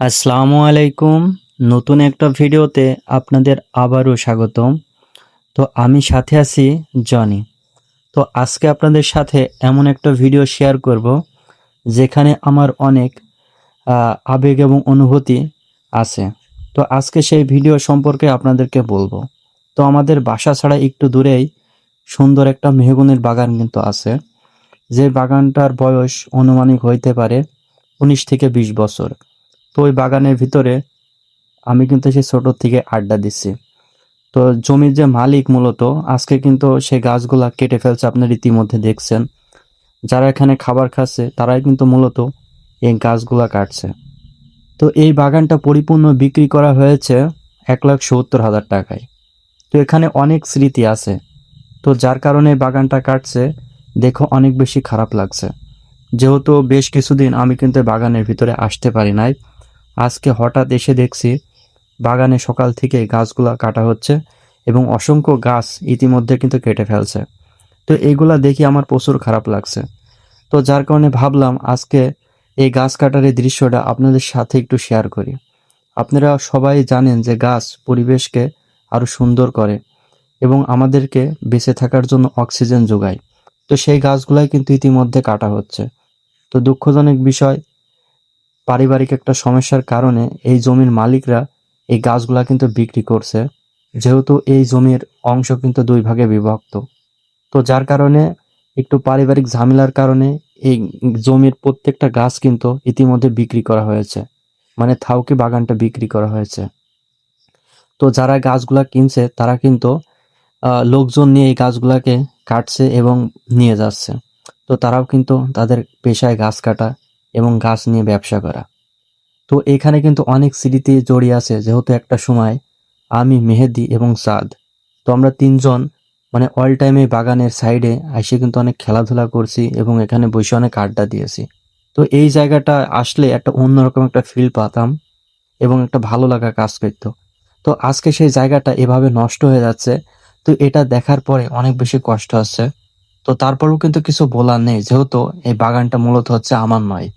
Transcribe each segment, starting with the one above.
আসসালামু আলাইকুম। নতুন একটা ভিডিওতে আপনাদের আবারও স্বাগতম। তো আমি সাথে আছি জনি। তো আজকে আপনাদের সাথে এমন একটা ভিডিও শেয়ার করব, যেখানে আমার অনেক আবেগ এবং অনুভূতি আছে। তো আজকে সেই ভিডিও সম্পর্কে আপনাদেরকে বলব। তো আমাদের বাসা ছাড়া একটু দূরেই সুন্দর একটা মেহগুনের বাগান কিন্তু আছে। যে বাগানটার বয়স অনুমানিক হইতে পারে উনিশ থেকে বিশ বছর। তো ওই বাগানের ভিতরে আমি কিন্তু সেই ছোট থেকে আড্ডা দিচ্ছি। তো জমির যে মালিক মূলত, আজকে কিন্তু সেই গাছগুলা কেটে ফেলছে আপনার ইতিমধ্যে দেখছেন। যারা এখানে খাবার খাচ্ছে, তারাই কিন্তু মূলত এই গাছগুলা কাটছে। তো এই বাগানটা পরিপূর্ণ বিক্রি করা হয়েছে এক লাখ সত্তর হাজার টাকায়। তো এখানে অনেক স্মৃতি আছে। তো যার কারণে বাগানটা কাটছে, দেখো অনেক বেশি খারাপ লাগছে। যেহেতু বেশ কিছুদিন আমি কিন্তু বাগানের ভিতরে আসতে পারি নাই আজকে হঠাৎ এসে দেখছি বাগানে সকাল থেকে গাছগুলা কাটা হচ্ছে এবং অসংখ্য গাছ ইতিমধ্যে কিন্তু কেটে ফেলছে। তো এইগুলা দেখি আমার প্রচুর খারাপ লাগছে। তো যার কারণে ভাবলাম আজকে এই গাছ কাটার এই দৃশ্যটা আপনাদের সাথে একটু শেয়ার করি। আপনারা সবাই জানেন যে গাছ পরিবেশকে আরও সুন্দর করে এবং আমাদেরকে বেঁচে থাকার জন্য অক্সিজেন যোগায়। তো সেই গাছগুলাই কিন্তু ইতিমধ্যে কাটা হচ্ছে। তো দুঃখজনক বিষয় পারিবারিক একটা সমস্যার কারণে এই জমির মালিকরা এই গাছগুলা কিন্তু বিক্রি করছে। যেহেতু এই জমির অংশ কিন্তু দুই ভাগে বিভক্ত। তো যার কারণে একটু পারিবারিক ঝামেলার কারণে এই জমির প্রত্যেকটা গাছ কিন্তু ইতিমধ্যে বিক্রি করা হয়েছে। মানে থাউকি বাগানটা বিক্রি করা হয়েছে। তো যারা গাছগুলা কিনছে, তারা কিন্তু লোকজন নিয়ে এই গাছগুলাকে কাটছে এবং নিয়ে যাচ্ছে। তো তারাও কিন্তু তাদের পেশায় গাছ কাটা এবং গাছ নিয়ে ব্যবসা করা। তো এখানে কিন্তু অনেক স্মৃতি জড়িয়ে আছে, যেহেতু একটা সময় আমি, মেহেদি এবং সাদ। তো আমরা তিনজন মানে অল টাইম বাগানের সাইডে এসে কিন্তু অনেক খেলাধুলা করছি এবং এখানে বসে অনেক আড্ডা দিয়েছি। তো এই জায়গাটা আসলে একটা অন্যরকম একটা ফিল পাতাম এবং একটা ভালো লাগা কাজ করতো। তো আজকে সেই জায়গাটা এভাবে নষ্ট হয়ে যাচ্ছে, তো এটা দেখার পরে অনেক বেশি কষ্ট হচ্ছে। তো তারপরেও কিন্তু কিছু বলার নেই, যেহেতু এই বাগানটা মূলত হচ্ছে আমার নয়।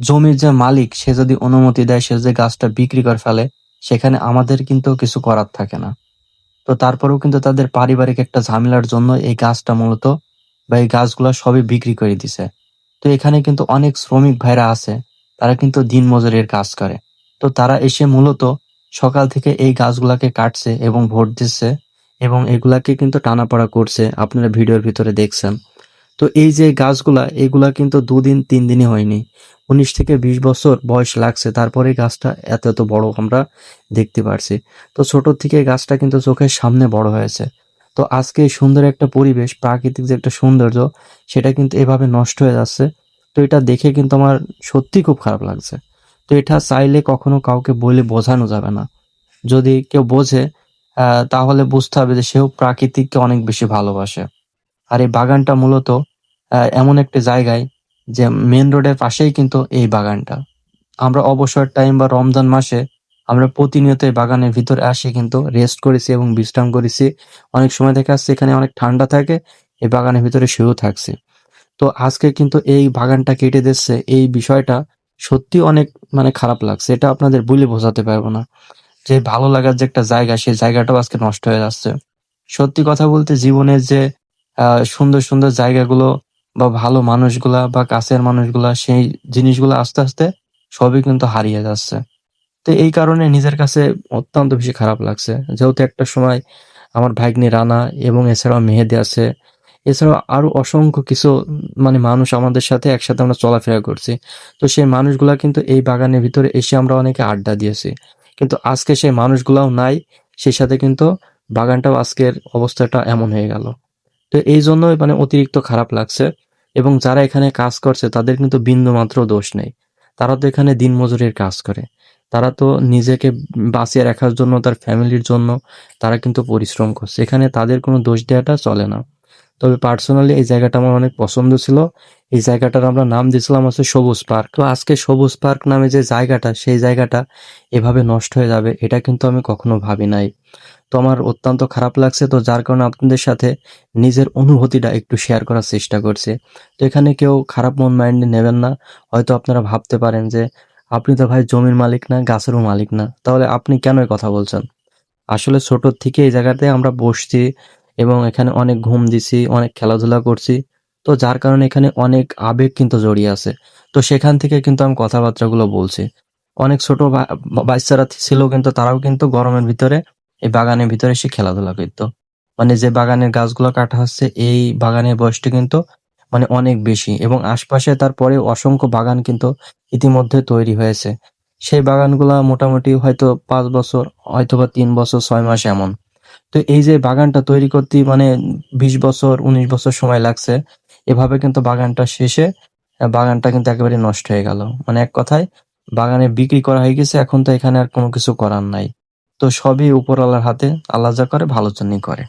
জমির যে মালিক, সে যদি অনুমতি দেয়, সে যে গাছটা বিক্রি করে ফেলে, সেখানে আমাদের কিন্তু কিছু করার থাকে না। তো তারপরেও কিন্তু তাদের পারিবারিক একটা ঝামেলার জন্য এই গাছটা মূলত বা এই গাছগুলো সবই বিক্রি করে দিছে। তো এখানে কিন্তু অনেক শ্রমিক ভাইরা আছে, তারা কিন্তু দিন মজুরের কাজ করে। তো তারা এসে মূলত সকাল থেকে এই গাছগুলাকে কাটছে এবং ভোট দিচ্ছে এবং এগুলাকে কিন্তু টানাপড়া করছে। আপনারা ভিডিওর ভিতরে দেখছেন। তো এই যে গাছগুলা, এগুলা কিন্তু দুদিন তিন দিনই হয়নি। উনিশ থেকে বিশ বছর বয়স লাগছে, তারপরে গাছটা এত এত বড় আমরা দেখতে পারছি। তো ছোট থেকে গাছটা কিন্তু চোখের সামনে বড় হয়েছে। তো আজকে সুন্দর একটা পরিবেশ, প্রাকৃতিক যে একটা সৌন্দর্য, সেটা কিন্তু এভাবে নষ্ট হয়ে যাচ্ছে। তো এটা দেখে কিন্তু আমার সত্যি খুব খারাপ লাগছে। তো এটা চাইলে কখনো কাউকে বলে বোঝানো যাবে না। যদি কেউ বোঝে তাহলে বুঝতে হবে যে সেও প্রাকৃতিককে অনেক বেশি ভালোবাসে। আর এই বাগানটা মূলত এমন একটা জায়গায় যে মেন রোডের পাশেই কিন্তু এই বাগানটা। আমরা অবসর টাইম বা রমজান মাসে আমরা প্রতিনিয়ত এই বাগানের ভিতরে আসি কিন্তু রেস্ট করেছি এবং বিশ্রাম করেছি। অনেক সময় দেখা যাচ্ছে এখানে অনেক ঠান্ডা থাকে, এই বাগানের ভিতরে শুয়েও থাকছে। তো আজকে কিন্তু এই বাগানটা কেটে দিচ্ছে, এই বিষয়টা সত্যি অনেক মানে খারাপ লাগছে, এটা আপনাদের বলে বোঝাতে পারব না। যে ভালো লাগার যে একটা জায়গা, সেই জায়গাটাও আজকে নষ্ট হয়ে যাচ্ছে। সত্যি কথা বলতে জীবনের যে সুন্দর সুন্দর জায়গাগুলো বা ভালো মানুষগুলা বা কাছের মানুষগুলা সেই জিনিসগুলো আস্তে আস্তে সবই কিন্তু হারিয়ে যাচ্ছে। তো এই কারণে নিজের কাছে অত্যন্ত বেশি খারাপ লাগছে। যেহেতু একটা সময় আমার ভাগ্নি রানা এবং এছাড়াও মেহেদি আছে। এছাড়াও আরও অসংখ্য কিছু মানে মানুষ আমাদের সাথে একসাথে আমরা চলাফেরা করছি। তো সেই মানুষগুলা কিন্তু এই বাগানের ভিতরে এসে আমরা অনেকে আড্ডা দিয়েছি। কিন্তু আজকে সেই মানুষগুলাও নাই, সেই সাথে কিন্তু বাগানটাও আজকের অবস্থাটা এমন হয়ে গেল। তো এই জন্যই মানে অতিরিক্ত খারাপ লাগছে। এবং যারা এখানে কাজ করছে, তাদের কিন্তু বিন্দু মাত্র দোষ নেই। তারা তো এখানে দিনমজুরির কাজ করে। তারা তো নিজেকে বাঁচিয়ে রাখার জন্য, তার ফ্যামিলির জন্য তারা কিন্তু পরিশ্রম করছে। এখানে তাদের কোনো দোষ দেওয়াটা চলে না। তবে পার্সোনালি এই জায়গাটা আমার অনেক পছন্দ ছিল। এই জায়গাটার আমরা নাম দিয়েছিলাম হচ্ছে সবুজ পার্ক। তো আজকে সবুজ পার্ক নামে যে জায়গাটা, সেই জায়গাটা এভাবে নষ্ট হয়ে যাবে, এটা কিন্তু আমি কখনো ভাবি নাই। তো আমার অত্যন্ত খারাপ লাগছে। তো যার কারণে আপনাদের সাথে নিজের অনুভূতিটা একটু শেয়ার করার চেষ্টা করছি। তো এখানে কেউ খারাপ মন মাইন্ডে নেবেন না। হয়তো আপনারা ভাবতে পারেন যে, আপনি তো ভাই জমির মালিক না, গাছেরও মালিক না। তাহলে আপনি কেন কথা বলছেন? আসলে ছোট থেকে এই জায়গাতে আমরা বসছি এবং এখানে অনেক ঘুম দিছি, অনেক খেলাধুলা করছি। তো যার কারণে এখানে অনেক আবেগ কিন্তু জড়িয়ে আছে। তো সেখান থেকে কিন্তু আমি কথাবার্তাগুলো বলছি। অনেক ছোট বাচ্চারা ছিল কিন্তু তারাও কিন্তু গরমের ভিতরে এই বাগানের ভিতরে এসে খেলাধুলা করতো। মানে যে বাগানের গাছগুলো কাটা হচ্ছে, এই বাগানের বয়সটি কিন্তু মানে অনেক বেশি এবং আশপাশে তারপরে অসংখ্য বাগান কিন্তু ইতিমধ্যে তৈরি হয়েছে। সেই বাগানগুলা মোটামুটি হয়তো পাঁচ বছর হয়তো বা তিন বছর, ছয় মাস এমন। তো এই যে বাগানটা তৈরি করতে মানে বিশ বছর, উনিশ বছর সময় লাগছে, এভাবে কিন্তু বাগানটা শেষে বাগানটা কিন্তু একেবারে নষ্ট হয়ে গেল। মানে এক কথায় বাগানে বিক্রি করা হয়ে গেছে, এখন তো এখানে আর কোনো কিছু করার নাই। তো সবই উপরওয়ালার হাতে আল্লাহ যা করে ভালোর জন্যই করে।